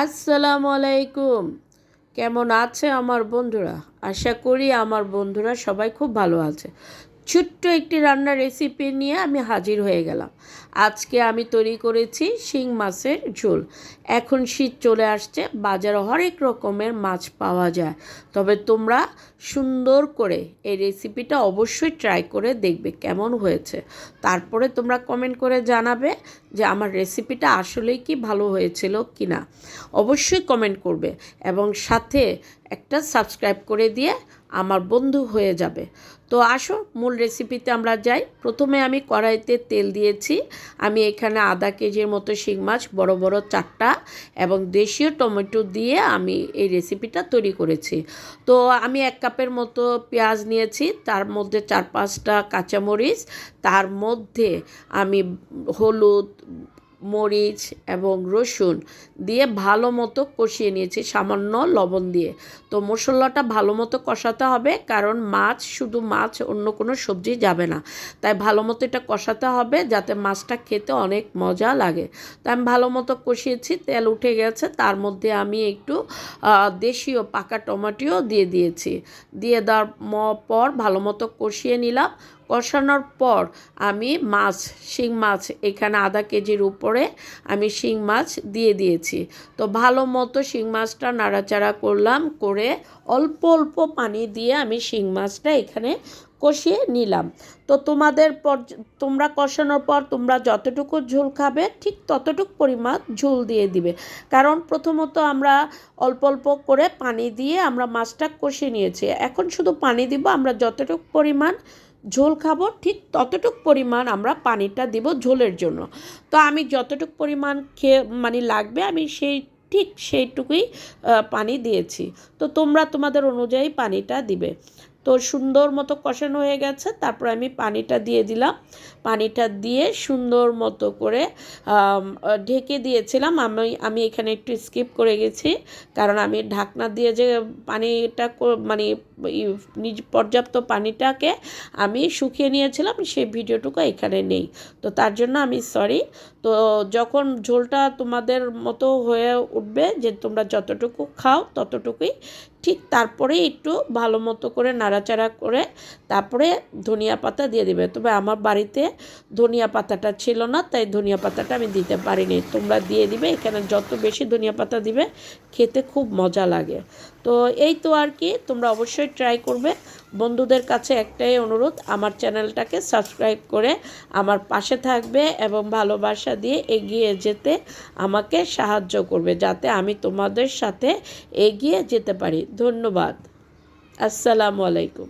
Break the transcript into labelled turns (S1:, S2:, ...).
S1: আসসালামু আলাইকুম। কেমন আছে আমার বন্ধুরা? আশা করি আমার বন্ধুরা সবাই খুব ভালো আছে। ছোট্ট একটি রান্নার রেসিপি নিয়ে আমি হাজির হয়ে গেলাম। আজকে আমি তৈরি করেছি শিং মাছের ঝোল। এখন শীত চলে আসছে, বাজারে হরেক রকমের মাছ পাওয়া যায়। তবে তোমরা সুন্দর করে এই রেসিপিটা অবশ্যই ট্রাই করে দেখবে কেমন হয়েছে। তারপরে তোমরা কমেন্ট করে জানাবে যে আমার রেসিপিটা আসলেই কি ভালো হয়েছিল কি না অবশ্যই কমেন্ট করবে এবং সাথে একটা সাবস্ক্রাইব করে দিয়ে আমার বন্ধু হয়ে যাবে। তো আসো, মূল রেসিপিতে আমরা যাই। প্রথমে আমি কড়াইতে তেল দিয়েছি। আমি এখানে আধা কেজির মতো শিং মাছ, বড় বড় চারটা এবং দেশীয় টমেটো দিয়ে আমি এই রেসিপিটা তৈরি করেছি। তো আমি এক কাপের মতো পেঁয়াজ নিয়েছি, তার মধ্যে চার পাঁচটা কাঁচামরিচ, তার মধ্যে আমি হলুদ মরিচ এবং রসুন দিয়ে ভালো মতো কষিয়ে নিয়েছি, সামান্য লবণ দিয়ে। তো মশলাটা ভালো মতো কষাতে হবে, কারণ মাছ, শুধু মাছ, অন্য কোনো সবজি যাবে না। তাই ভালো মতো এটা কষাতে হবে, যাতে মাছটা খেতে অনেক মজা লাগে। তাই আমি ভালো মতো কষিয়েছি, তেল উঠে গেছে, তার মধ্যে আমি একটু দেশীয় পাকা টমাটোও দিয়ে দিয়েছি। দিয়ে দেওয়ার পর ভালো মতো কষিয়ে নিলাম। কষানোর পর আমি মাছ, শিং মাছ এখানে আধা কেজির উপরে আমি শিং মাছ দিয়ে দিয়েছি। তো ভালো মতো শিং মাছটা নাড়াচাড়া করলাম, করে অল্প অল্প পানি দিয়ে আমি শিং মাছটা এখানে কষিয়ে নিলাম। তো তোমাদের পর, তোমরা কষানোর পর তোমরা যতটুকু ঝোল খাবে ঠিক ততটুকু পরিমাণ ঝোল দিয়ে দিবে। কারণ প্রথমত আমরা অল্প অল্প করে পানি দিয়ে আমরা মাছটা কষিয়ে নিয়েছি। এখন শুধু পানি দিব, আমরা যতটুকু পরিমাণ ঝোল খাব, ঠিক ততটুক পরিমাণ আমরা পানিটা দিব ঝোলের জন্য। তো আমি যতটুক পরিমাণ খেয়ে মানে লাগবে আমি সেই, ঠিক সেইটুকুই পানি দিয়েছি। তো তোমরা তোমাদের অনুযায়ী পানিটা দিবে। তো সুন্দর মতো কষানো হয়ে গেছে, তারপর আমি পানিটা দিয়ে দিলাম। পানিটা দিয়ে সুন্দর মতো করে ঢেকে দিয়েছিলাম। আমি আমি এখানে একটু স্কিপ করে গেছি, কারণ আমি ঢাকনা দিয়ে যে পানিটা মানে নিজ পর্যাপ্ত পানিটাকে আমি শুকিয়ে নিয়েছিলাম, সেই ভিডিওটুকু এখানে নেই। তো তার জন্য আমি সরি তো যখন ঝোলটা তোমাদের মতো হয়ে উঠবে যে তোমরা যতটুকু খাও ততটুকুই ঠিক তারপরে একটু ভালো মতো করে নাড়াচাড়া করে তারপরে ধনিয়া পাতা দিয়ে দেবে। তবে আমার বাড়িতে ধনিয়া পাতাটা ছিল না, তাই ধনিয়া পাতাটা আমি দিতে পারিনি। তোমরা দিয়ে দিবে, এখানে যত বেশি ধনিয়া পাতা দিবে, খেতে খুব মজা লাগে। তো এই তো আর কি, তোমরা অবশ্যই ট্রাই করবে। বন্ধুদের কাছে একটাই অনুরোধ, আমার চ্যানেলটাকে সাবস্ক্রাইব করে আমার পাশে থাকবে এবং ভালোবাসা দিয়ে এগিয়ে যেতে আমাকে সাহায্য করবে যাতে আমি তোমাদের সাথে এগিয়ে যেতে পারি। ধন্যবাদ। আসসালামু আলাইকুম।